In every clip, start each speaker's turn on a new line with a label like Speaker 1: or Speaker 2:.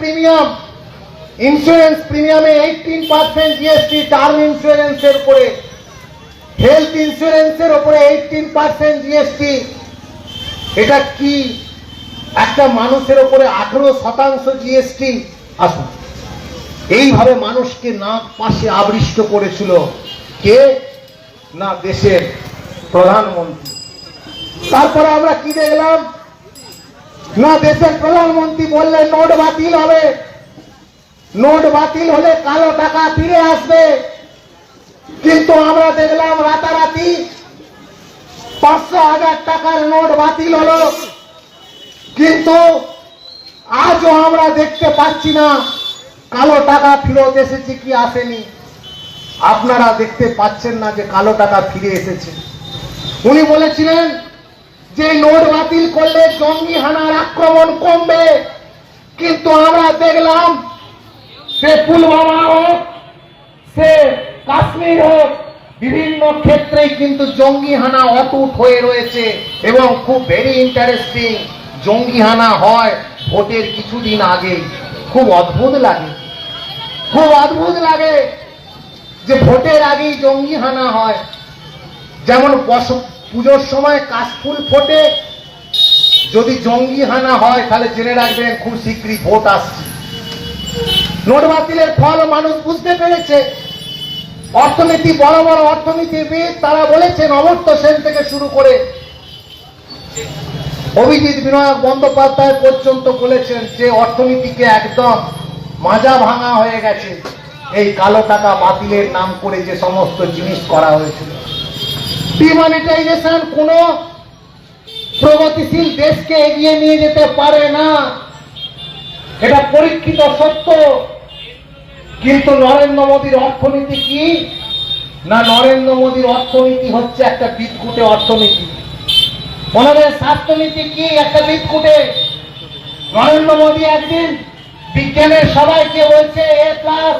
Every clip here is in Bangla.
Speaker 1: প্রিমিয়াম, ইন্স্যুরেন্স প্রিমিয়ামে এইটিন পার্সেন্ট জিএসটি টার্ম ইন্স্যুরেন্সের উপরে। হেলথ ইন্স্যুরেন্সের উপরে এইটিন পার্সেন্ট জিএসটি এটা কি? একটা মানুষের উপরে আঠেরো শতাংশ জিএসটি আসুন। এইভাবে মানুষকে নাক পাশে আবৃষ্ট করেছিল কে? না, দেশের প্রধানমন্ত্রী। তারপরে আমরা কি দেখলাম? না দেশের প্রধানমন্ত্রী বললেন নোট বাতিল হবে। নোট বাতিল হলে কালো টাকা ফিরে আসবে। কিন্তু আমরা দেখলাম রাতারাতি পাঁচশো হাজার টাকার নোট বাতিল হলো। কিন্তু আজও আমরা দেখতে পাচ্ছি না, কালো টাকা ফিরত এসেছে কি আসেনি। আপনারা দেখতে পাচ্ছেন না যে কালো টাকা ফিরে এসেছে। উনি বলেছিলেন যে নোট বাতিল করলে জঙ্গি হানার আক্রমণ কমবে, কিন্তু আমরা দেখলাম সে পুলওয়ামা হোক, সে কাশ্মীর হোক, বিভিন্ন ক্ষেত্রে কিন্তু জঙ্গি হানা অটুট হয়ে রয়েছে এবং খুব ভেরি ইন্টারেস্টিং জঙ্গি হানা হয় ভোটের কিছুদিন আগে খুব অদ্ভুত লাগে। খুব অদ্ভুত লাগে যে ভোটের আগেই জঙ্গি হানা হয়। যেমন পুজোর সময় কাশফুল ফোটে। যদি জঙ্গি হানা হয়, তাহলে জেনে রাখবেন খুব শীঘ্রই ভোট আসছে। নোট বাতিলের ফল মানুষ বুঝতে পেরেছে। অর্থনীতি, বড় বড় অর্থনীতিবিদ তারা বলেছেন, অমর্ত্য সেন থেকে শুরু করে অভিজিৎ বিনায়ক বন্দ্যোপাধ্যায় পর্যন্ত বলেছেন যে অর্থনীতিকে একদম মাজা ভাঙা হয়ে গেছে। এই কালো টাকা বাতিলের নাম করে যে সমস্ত জিনিস করা হয়েছিল। ডিমনিটাইজেশন কোন প্রগতিশীল দেশকে এগিয়ে নিয়ে যেতে পারে না। এটা পরীক্ষিত সত্য। কিন্তু নরেন্দ্র মোদীর অর্থনীতি কি? না, নরেন্দ্র মোদীর অর্থনীতি হচ্ছে একটা বিদকুটে অর্থনীতি। ওনাদের স্বাস্থ্যনীতি কি একটা বিদকুটে নরেন্দ্র মোদী একদিন বিজ্ঞানের সবাইকে বলছে, এ প্লাস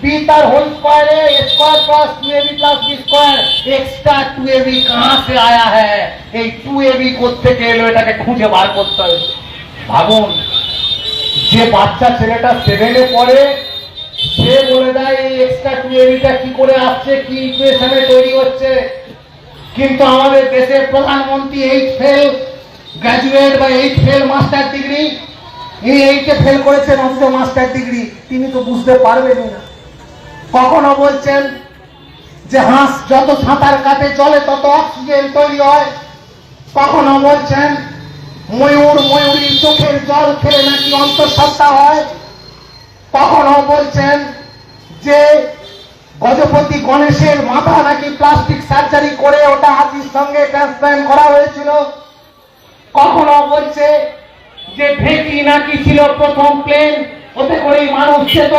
Speaker 1: बी तार होल स्क्वायर है A square plus two A B plus B square extra two A B कहाँ से आया है এই টু এ বি থেকে এলো এটাকে খুঁজে বার করতে হবে ভাবুন যে বাচ্চা ছেলেটা সেভেনে পড়ে সে বলে দেয় এই এক্সট্রা টু এ বিটা কি করে আসছে কি ইকুয়েশনে তৈরি হচ্ছে কিন্তু আমাদের দেশের প্রধানমন্ত্রী এইট ফেল গ্র্যাজুয়েট বা এইট ফেল মাস্টার ডিগ্রি ইনি এইটে ফেল করেছেন অথচ মাস্টার ডিগ্রি তিনি তো বুঝতে পারবেনই না কখনো বলছেন যে হাঁস যত সাঁতার কাটে চলে, তত অক্সিজেন তৈরি হয়। কখনো বলছেন, ময়ূর ময়ূরীর চোখের জল খেলে নাকি অন্তঃসত্ত্বা হয়? কখনো বলছেন যে গজপতি গণেশের মাথা নাকি প্লাস্টিক সার্জারি করে ওটা হাতির সঙ্গে ট্রান্সপ্লান্ট করা হয়েছিল? কখনো বলছে যে ভেটি নাকি ছিল প্রথম প্লেন ওতে করেই মানুষ যেত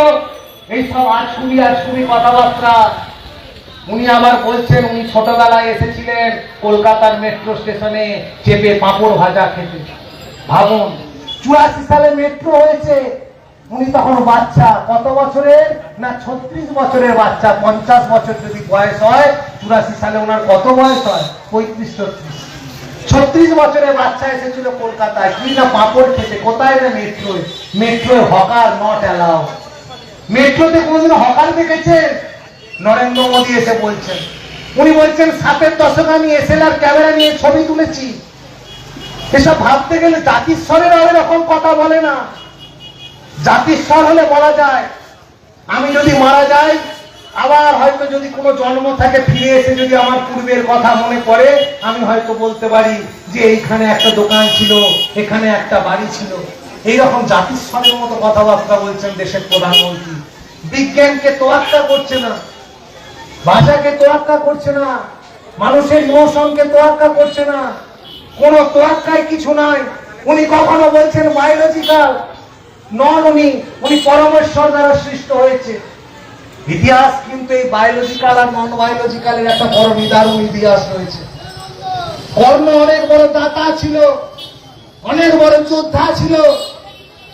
Speaker 1: এইসব আজকুবি আজকুবি কথাবার্তা। উনি আবার বলছেন, উনি ছোটবেলায় এসেছিলেন কলকাতার মেট্রো স্টেশনে চেপে পাঁপড় ভাজা খেতে। ভাবুন, চুরাশি সালে মেট্রো হয়েছে। উনি তখন বাচ্চা, কত বছরের না ছত্রিশ বছরের বাচ্চা? পঞ্চাশ বছর যদি বয়স হয়, চুরাশি সালে ওনার কত বয়স হয়? পঁয়ত্রিশ, ছত্রিশ। ছত্রিশ বছরের বাচ্চা এসেছিল কলকাতায়। কি না পাঁপড় খেতে? কোথায় না metro metro hawker not allow মেট্রোতে কোনদিন হকার দেখেছেন নরেন্দ্র মোদী এসে বলছেন। উনি বলছেন, সাতের দশক আমি এসএলআর ক্যামেরা নিয়ে ছবি তুলেছি। এসব ভাবতে গেলে জাতির স্বরের এরকম কথা বলে না। জাতির স্বর হলে বলা যায়, আমি যদি মারা যাই, আবার হয়তো যদি কোনো জন্ম থাকে, ফিরে এসে যদি আমার পূর্বের কথা মনে পড়ে, আমি হয়তো বলতে পারি যে এইখানে একটা দোকান ছিল, এখানে একটা বাড়ি ছিল। এইরকম জাতির স্বরের মতো কথাবার্তা বলছেন দেশের প্রধানমন্ত্রী। বিজ্ঞানকে তোয়াক্কা করছে না, ভাষাকে তোয়াক্কা করছে না, মানুষের ইমোশনকে তোয়াক্কা করছে না, কোন তোয়াক্কায় কিছু নাই। উনি কখনো বলছেন বায়োলজিক্যাল নন উনি উনি পরমেশ্বর দ্বারা সৃষ্ট হয়েছে। ইতিহাস কিন্তু এই বায়োলজিক্যাল আর নন বায়োলজিক্যালের একটা বড় নিদারুণ ইতিহাস রয়েছে। কর্ণ অনেক বড় দাতা ছিল, অনেক বড় যোদ্ধা ছিল,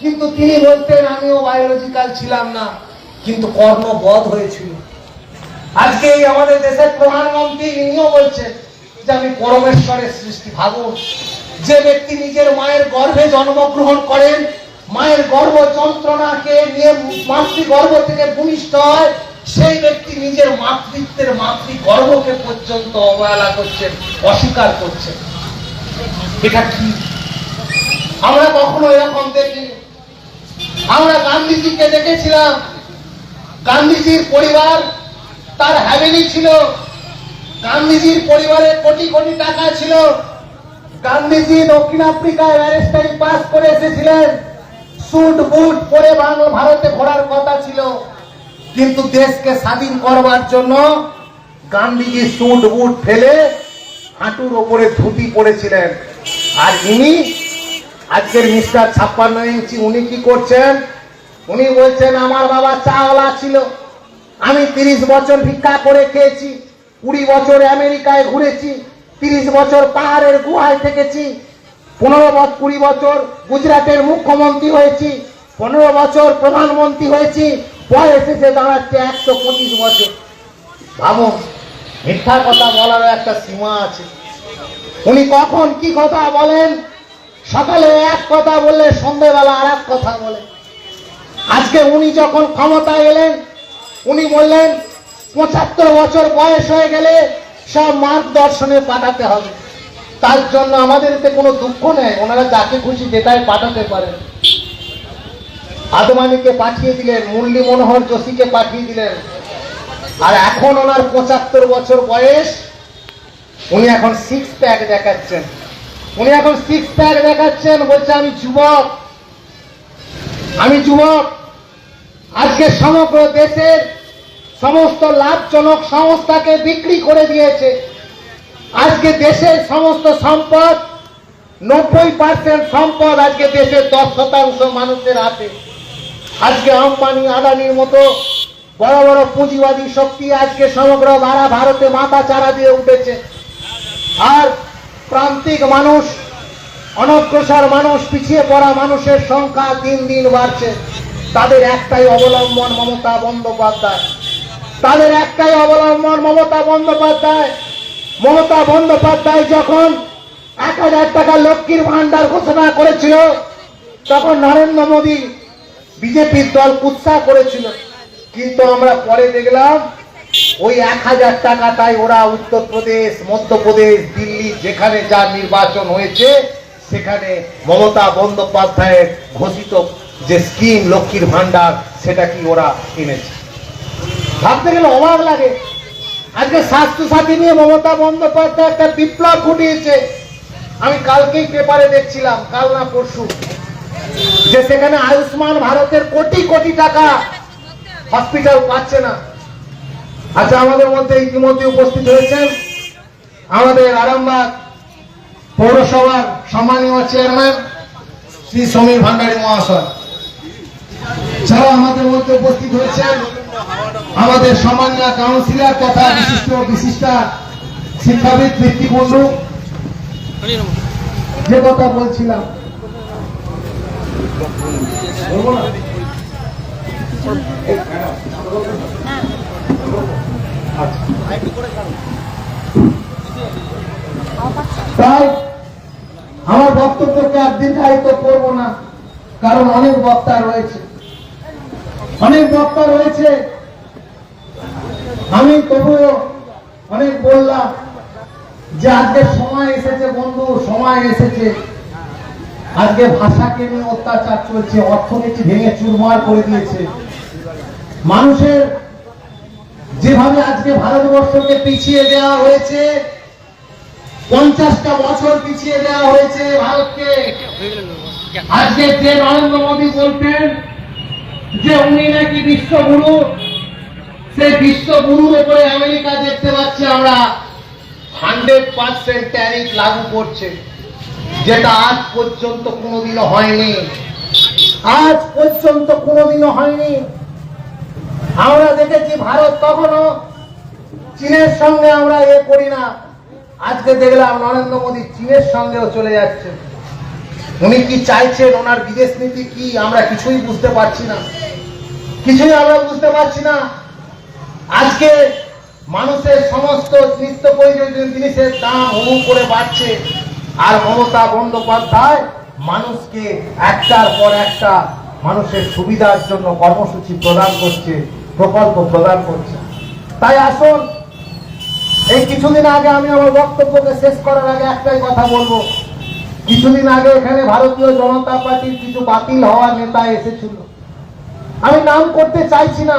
Speaker 1: কিন্তু তিনি বলতেন, আমিও বায়োলজিক্যাল ছিলাম না। কিন্তু কর্ণ বধ হয়েছিল। আজকে এই আমাদের দেশের প্রধানমন্ত্রী ইনিও বলছেন যে আমি পরমেশ্বরের সৃষ্টি ভাবুন। যে ব্যক্তি নিজের মায়ের গর্ভে জন্মগ্রহণ করেন, মায়ের গর্ভ যন্ত্রণাকে নিয়ে মাতৃ গর্ভ থেকে ভূমিষ্ঠ হয়, সেই ব্যক্তি নিজের মাতৃত্বের মাতৃ গর্ভকে পর্যন্ত অবহেলা করছেন, অস্বীকার করছেন। এটা কি? আমরা কখনো এরকম দেখিনি। আমরা গান্ধীজিকে দেখেছিলাম গান্ধীজির পরিবার তার হ্যাভেলি ছিল। গান্ধীজির পরিবারে কোটি কোটি টাকা ছিল। গান্ধীজি দক্ষিণ আফ্রিকায় ব্যারিস্টারি পাস করে এসেছিলেন। সুট বুট পরে বাংলা ভারতে ঘোরার কথা ছিল। কিন্তু দেশকে স্বাধীন করবার জন্য গান্ধীজি সুট বুট ফেলে হাঁটুর ওপরে ধুতি পড়েছিলেন আর ইনি, আজকের মিস্টার ছাপ্পান্ন ইঞ্চি, উনি কি করছেন? উনি বলছেন, আমার বাবা চাওয়ালা ছিল। আমি তিরিশ বছর ভিক্ষা করে খেয়েছি, কুড়ি বছর আমেরিকায় ঘুরেছি, তিরিশ বছর পাহাড়ের গুহায় থেকেছি, পনেরো বছর কুড়ি বছর গুজরাটের মুখ্যমন্ত্রী হয়েছি, পনেরো বছর প্রধানমন্ত্রী হয়েছি, বয়স এসে দাঁড়াচ্ছে একশো পঁচিশ বছর। ভাবুন মিথ্যা কথা বলারও একটা সীমা আছে। উনি কখন কি কথা বলেন? সকালে এক কথা বললে সন্ধ্যেবেলা আর এক কথা বলে। আজকে উনি যখন ক্ষমতায় এলেন, উনি বললেন, পঁচাত্তর বছর বয়স হয়ে গেলে সব মার্গদর্শনে পাঠাতে হবে। তার জন্য আমাদেরতে কোনো দুঃখ নেই, ওনারা যাকে খুশি যেটাই পাঠাতে পারেন। আদমানিকে পাঠিয়ে দিলেন মুরলী মনোহর যোশীকে পাঠিয়ে দিলেন। আর এখন ওনার পঁচাত্তর বছর বয়স, উনি এখন সিক্স প্যাক দেখাচ্ছেন। উনি এখন সিক্স প্যাক দেখাচ্ছেন, বলছে, আমি যুবক আমি যুবক, আজকে সমগ্র দেশের সমস্ত লাভজনক সংস্থাকে বিক্রি করে দিয়েছে। আজকে দেশের সমস্ত সম্পদ, নব্বই পার্সেন্ট সম্পদ আজকে দেশের দশ শতাংশ মানুষের হাতে। আজকে আম্বানি, আদানির মতো বড় বড় পুঁজিবাদী শক্তি আজকে সমগ্র ভাড়া ভারতে মাথা চারা দিয়ে উঠেছে। আর প্রান্তিক মানুষ অনগ্রসর মানুষ, পিছিয়ে পড়া মানুষের সংখ্যা দিন দিন বাড়ছে। তাদের একটাই অবলম্বন মমতা বন্দ্যোপাধ্যায়। তাদের একটাই অবলম্বন মমতা বন্দ্যোপাধ্যায়। মমতা বন্দ্যোপাধ্যায় যখন এক হাজার টাকা লক্ষ্মীর ভান্ডার ঘোষণা করেছিল, তখন নরেন্দ্র মোদী বিজেপির দল উৎসাহ করেছিল। কিন্তু আমরা পরে দেখলাম, ওই এক হাজার টাকাটাই ওরা উত্তরপ্রদেশ, মধ্যপ্রদেশ, দিল্লি যেখানে যা নির্বাচন হয়েছে সেখানে মমতা বন্দ্যোপাধ্যায়ের ঘোষিত যে স্কিম, লক্ষ্মীর ভান্ডার সেটা কি ওরা কিনেছে ভাবতে গেলে অবাক লাগে। আজকে স্বাস্থ্য সাথী নিয়ে মমতা বন্দ্যোপাধ্যায় একটা বিপ্লব ঘটিয়েছে। আমি কালকেই পেপারে দেখছিলাম, কাল না পরশু, যে সেখানে আয়ুষ্মান ভারতের কোটি কোটি টাকা হসপিটাল পাচ্ছে না। আচ্ছা আমাদের মধ্যে ইতিমধ্যে উপস্থিত হয়েছেন আমাদের আরামবাগ পৌরসভার সম্মানীয় চেয়ারম্যান শ্রী সমীর ভান্ডারী মহাশয়। ছাড়াও আমাদের মধ্যে উপস্থিত হয়েছেন, আমাদের সম্মানীয় কাউন্সিলর তথা বিশিষ্ট বিশিষ্টা শিক্ষাবিদ বৃত্তি বন্ধু যে কথা বলছিলাম। তাই আমার বক্তব্যকে আর দীর্ঘায়িত করব না, কারণ অনেক বক্তা রয়েছে। অনেক বক্তা রয়েছে। আমি তবুও অনেক বললাম যে আজকে সময় এসেছে বন্ধু, সময় এসেছে। আজকে ভাষাকে নিয়ে অত্যাচার চলছে, অর্থনীতি ভেঙে চুরমার করে দিয়েছে। মানুষের যেভাবে আজকে ভারতবর্ষকে পিছিয়ে দেওয়া হয়েছে পঞ্চাশটা বছর পিছিয়ে দেওয়া হয়েছে ভারতকে। আজকে যে নরেন্দ্র মোদী বলতেন যে উনি নাকি বিশ্বগুরু সেই বিশ্বগুরুর উপরে আমেরিকা দেখতে পাচ্ছি আমরা। হান্ড্রেড পার্সেন্ট ট্যারিফ লাগু করছে, যেটা আজ পর্যন্ত কোনোদিনও হয়নি। আজ পর্যন্ত কোনোদিনও হয়নি। আমরা দেখেছি ভারত কখনো চীনের সঙ্গে আমরা এ করি না। আজকে দেখলাম নরেন্দ্র মোদী চীনের সঙ্গেও চলে যাচ্ছেন। উনি কি চাইছেন? ওনার বিদেশ নীতি কি? আমরা কিছুই বুঝতে পারছি না। কিছুই আমরা বুঝতে পারছি না। আজকে মানুষের সমস্ত নিত্য প্রয়োজনীয় জিনিসের দাম হু করে বাড়ছে। আর মমতা বন্দ্যোপাধ্যায় মানুষকে একটার পর একটা মানুষের সুবিধার জন্য কর্মসূচি প্রদান করছে, প্রকল্প প্রদান করছে। তাই আসুন এই কিছুদিন আগে আমি আমার বক্তব্যকে শেষ করার আগে একটাই কথা বলব। কিছুদিন আগে এখানে ভারতীয় জনতা পার্টির কিছু বাতিল হওয়া নেতা এসেছিল। আমি নাম করতে চাইছি না।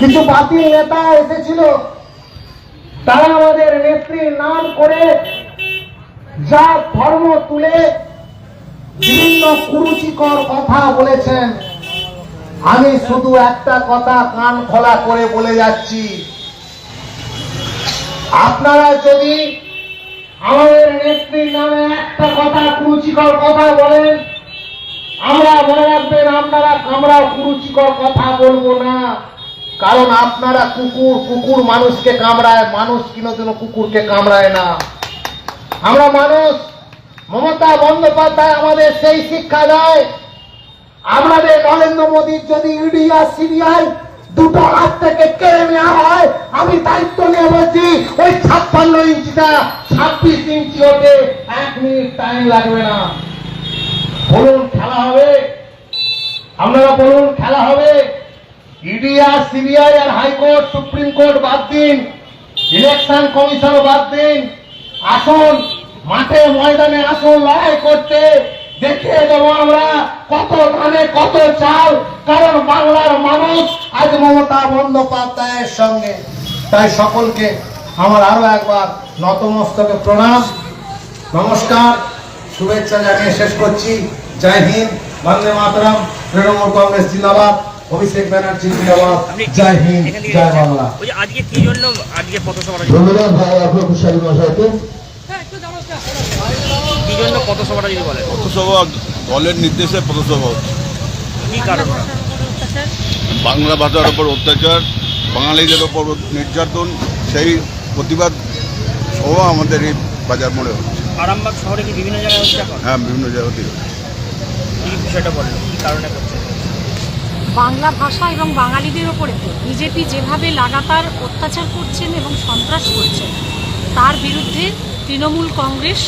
Speaker 1: কিছু বাতিল নেতা এসেছিল। তারা আমাদের নেত্রীর নাম করে যা ধর্ম তুলে বিভিন্ন কুরুচিকর কথা বলেছেন। আমি শুধু একটা কথা কান খোলা করে বলে যাচ্ছি। আপনারা যদি আমাদের নেত্রীর নামে একটা কথা, কুরুচিকর কথা বলেন, আমরা মনে রাখবেন আপনারা আমরা কুরুচিকর কথা বলব না। কারণ আপনারা কুকুর কুকুর মানুষকে কামড়ায়, মানুষ কিনোদিন কুকুরকে কামড়ায় না। আমরা মানুষ, মমতা বন্দ্যোপাধ্যায় আমাদের সেই শিক্ষা দেয়। আমাদের নরেন্দ্র মোদীর যদি ইডি আর সিবিআই দুটো হাত থেকে কেড়ে নেওয়া হয়। আমি দায়িত্ব নিয়ে বলছি, ওই ছাপ্পান্ন ইঞ্চিটা ছাব্বিশ ইঞ্চি হতে এক মিনিট টাইম লাগবে না। বলুন, খেলা হবে? আপনারা বলুন, খেলা হবে? ইডি আর সিবিআই আর হাইকোর্ট সুপ্রিম কোর্ট বাদ দিন ইলেকশন কমিশন বাদ দিন। আসুন, মাঠে ময়দানে আসুন, লড়াই করতে। দেখিয়ে দেবো আমরা কত ধানে কত চাল কারণ বাংলার মানুষ আজ মমতা বন্দ্যোপাধ্যায়ের সঙ্গে। তাই সকলকে আমার আরও একবার নতমস্তকে প্রণাম নমস্কার শুভেচ্ছা জানিয়ে শেষ করছি। জয় হিন্দ বন্দে মাতরম তৃণমূল কংগ্রেস জিন্দাবাদ অভিষেক ব্যানার্জি জিন্দাবাদ জয় হিন্দ জয় বাংলা।
Speaker 2: আজকে কি জন্য আজকে পথসভাটা
Speaker 3: ধন্যবাদ ভাই আপনার কুশালী মশাইকে
Speaker 2: কি জন্য পথসভাটা যদি বলেন।
Speaker 4: পথসভা দলের নির্দেশে পথসভা হচ্ছে।
Speaker 2: কি কারণ?
Speaker 4: বাংলা ভাষার ওপর অত্যাচার বাঙালিদের ওপর নির্যাতন সেই প্রতিবাদ সহ আমাদের এই বাজার মোড়ে হচ্ছে।
Speaker 2: আরামবাগ শহরে কি বিভিন্ন জায়গায় হচ্ছে
Speaker 4: হ্যাঁ বিভিন্ন জায়গাতেই হচ্ছে।
Speaker 2: কি বিষয়টা বলেন? কি কারণে করছে
Speaker 5: বাংলা ভাষা এবং বাঙালিদের ওপরে বিজেপি যেভাবে লাগাতার অত্যাচার করছেন এবং সন্ত্রাস করছেন তার বিরুদ্ধে তৃণমূল কংগ্রেস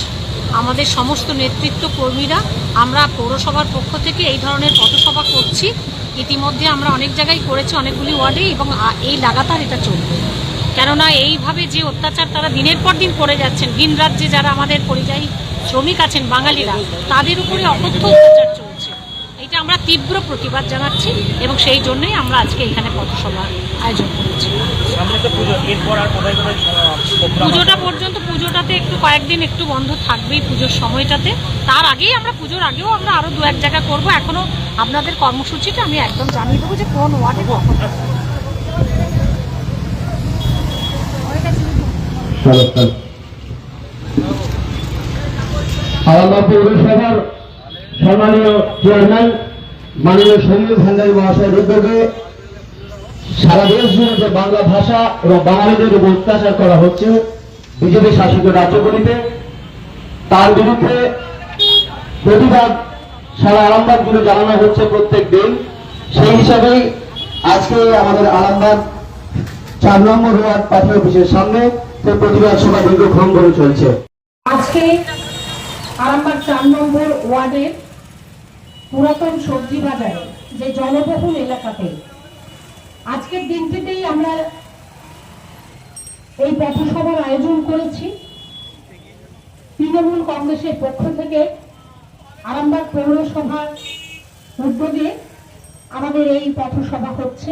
Speaker 5: আমাদের সমস্ত নেতৃত্ব কর্মীরা, আমরা পৌরসভার পক্ষ থেকে এই ধরনের পথসভা করছি। ইতিমধ্যে আমরা অনেক জায়গায় করেছি অনেকগুলি ওয়ার্ডে এবং এই লাগাতার এটা চলবে। কেননা এইভাবে যে অত্যাচার তারা দিনের পর দিন করে যাচ্ছেন ভিন রাজ্যে যারা আমাদের পরিযায়ী শ্রমিক আছেন, বাঙালিরা, তাদের উপরে অকথ্য অত্যাচার চলছে। এটা আমরা তীব্র প্রতিবাদ জানাচ্ছি এবং সেই জন্যই আমরা আজকে এখানে পথসভার আয়োজন করেছি। পুজোটা পর্যন্ত, পুজোটাতে একটু কয়েকদিন একটু বন্ধ থাকবেই পুজোর সময়টাতে। তার আগেই আমরা পুজোর আগেও আমরা আরও দু এক জায়গা করব। এখনও আপনাদের কর্মসূচিটা আমি একদম জানিয়ে দেবো যে কোন ওয়ার্ডে কখন
Speaker 3: সম্মানীয় চেয়ারম্যান, মাননীয় সমীর ভান্ডারী মহাশয়ের উদ্যোগে সারা দেশ জুড়ে যে বাংলা ভাষা এবং বাঙালিদের উপর অত্যাচার করা হচ্ছে, বিজেপি শাসিত রাজ্যগুলিতে, তার বিরুদ্ধে প্রতিবাদ সারা আরামবাগ জুড়ে জানানো হচ্ছে প্রত্যেক দিন। সেই হিসাবেই আজকে আমাদের আরামবাগ চার নম্বর ওয়ার্ড পার্টি অফিসের সামনে প্রতিবাদ সভা দীর্ঘক্ষণ ধরে চলছে।
Speaker 6: আজকে আরামবাগ চার নম্বর ওয়ার্ডের পুরাতন সবজি বাজারে যে জনবহুল এলাকাতে আজকের দিনটিতেই আমরা এই পথসভার আয়োজন করেছি। তৃণমূল কংগ্রেসের পক্ষ থেকে আরামবাগ পৌরসভার উদ্যোগে আমাদের এই পথসভা হচ্ছে।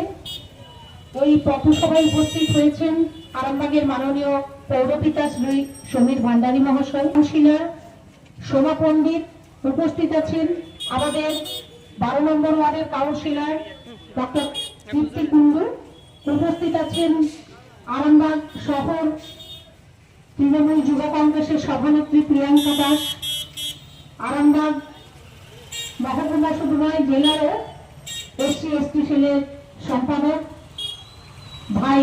Speaker 6: ওই পথসভায় উপস্থিত হয়েছেন আরামবাগের মাননীয় পৌরপিতা শ্রী সমীর ভান্ডারী মহাশয় কাউন্সিলর সোমা পণ্ডিত উপস্থিত আছেন। আমাদের বারো নম্বর ওয়ার্ডের কাউন্সিলর ডক্টর উপস্থিত আছেন আরামবাগ শহর তৃণমূল যুব কংগ্রেসের সভানেত্রী প্রিয়াঙ্কা দাস, আরামবাগ মহকুমা শুধু জেলারও এসসি, এসটি সেলের সম্পাদক ভাই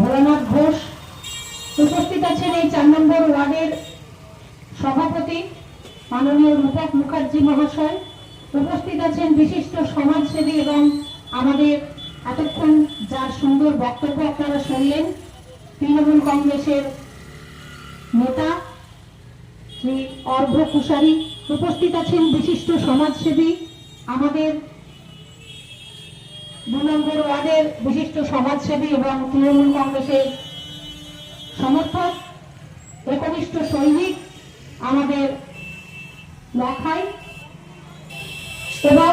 Speaker 6: ভোলানাথ ঘোষ। উপস্থিত আছেন এই চার নম্বর ওয়ার্ডের সভাপতি মাননীয় রূপক মুখার্জি মহাশয়। উপস্থিত আছেন বিশিষ্ট সমাজসেবী এবং আমাদের এতক্ষণ যার সুন্দর বক্তব্য আপনারা শুনলেন, তৃণমূল কংগ্রেসের নেতা, শ্রী অর্ঘ্য কুশারী উপস্থিত আছেন বিশিষ্ট সমাজসেবী, আমাদের দু নম্বর ওয়ার্ডের বিশিষ্ট সমাজসেবী এবং তৃণমূল কংগ্রেসের সমর্থক, একনিষ্ঠ সৈনিক, আমাদের লখাই, এবং